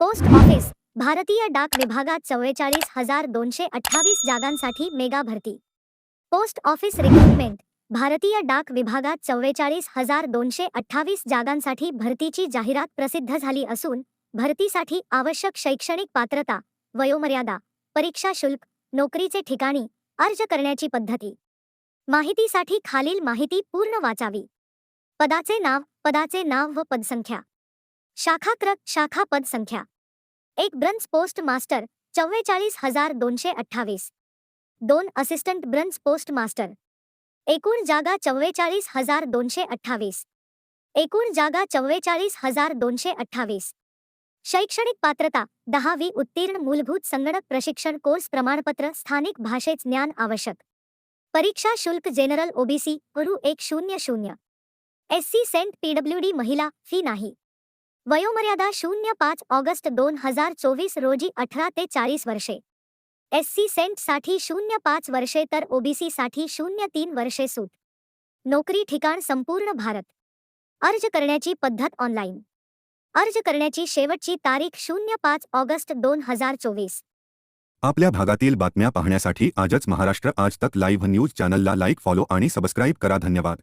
Post office भारतीय डाक विभागात चव्वेचाळीस हजार दोनशे अठ्ठावीस जागांसाठी मेगा भरती. पोस्ट ऑफिस रिक्रुटमेंट भारतीय डाक विभागात चव्वेचाळीस हजार दोनशे अठ्ठावीस जागांसाठी भरतीची जाहिरात प्रसिद्ध झाली असून भरतीसाठी आवश्यक शैक्षणिक पात्रता वयोमर्यादा परीक्षा शुल्क नोकरीचे ठिकाणी अर्ज करण्याची पद्धती. माहितीसाठी खालील माहिती पूर्ण वाचावी. पदाचे नाव पदाचे नाव व पदसंख्या. शाखा पद संख्या. एक ब्रंच पोस्ट मास्टर चव्वेचाळीस हजार दोनशे अठ्ठावीस. दोन असिस्टंट ब्रंच पोस्ट मास्टर. एकूण जागा चव्वेचाळीस हजार दोनशे अठ्ठावीस. एकूण जागा चव्वेचाळीस हजार दोनशे अठ्ठावीस. शैक्षणिक पात्रता दहावी उत्तीर्ण मूलभूत संगणक प्रशिक्षण कोर्स प्रमाणपत्र स्थानिक भाषेत ज्ञान आवश्यक. परीक्षा शुल्क जनरल ओबीसी वरू एक शून्य शून्य. एस सी सेंट पीडब्ल्यूडी महिला फी नाही. वयोमर्यादा शून्य पाच ऑगस्ट दोन हजार चोवीस रोजी अठरा ते चाळीस वर्षे. एस सी सेंटसाठी शून्य पाच वर्षे तर ओबीसीसाठी शून्य तीन वर्षे सूट. नोकरी ठिकाण संपूर्ण भारत. अर्ज करण्याची पद्धत ऑनलाईन. अर्ज करण्याची शेवटची तारीख शून्य पाच ऑगस्ट दोन हजार चोवीस. आपल्या भागातील बातम्या पाहण्यासाठी आजच महाराष्ट्र आज तक लाईव्ह न्यूज चॅनलला लाईक फॉलो आणि सबस्क्राईब करा. धन्यवाद.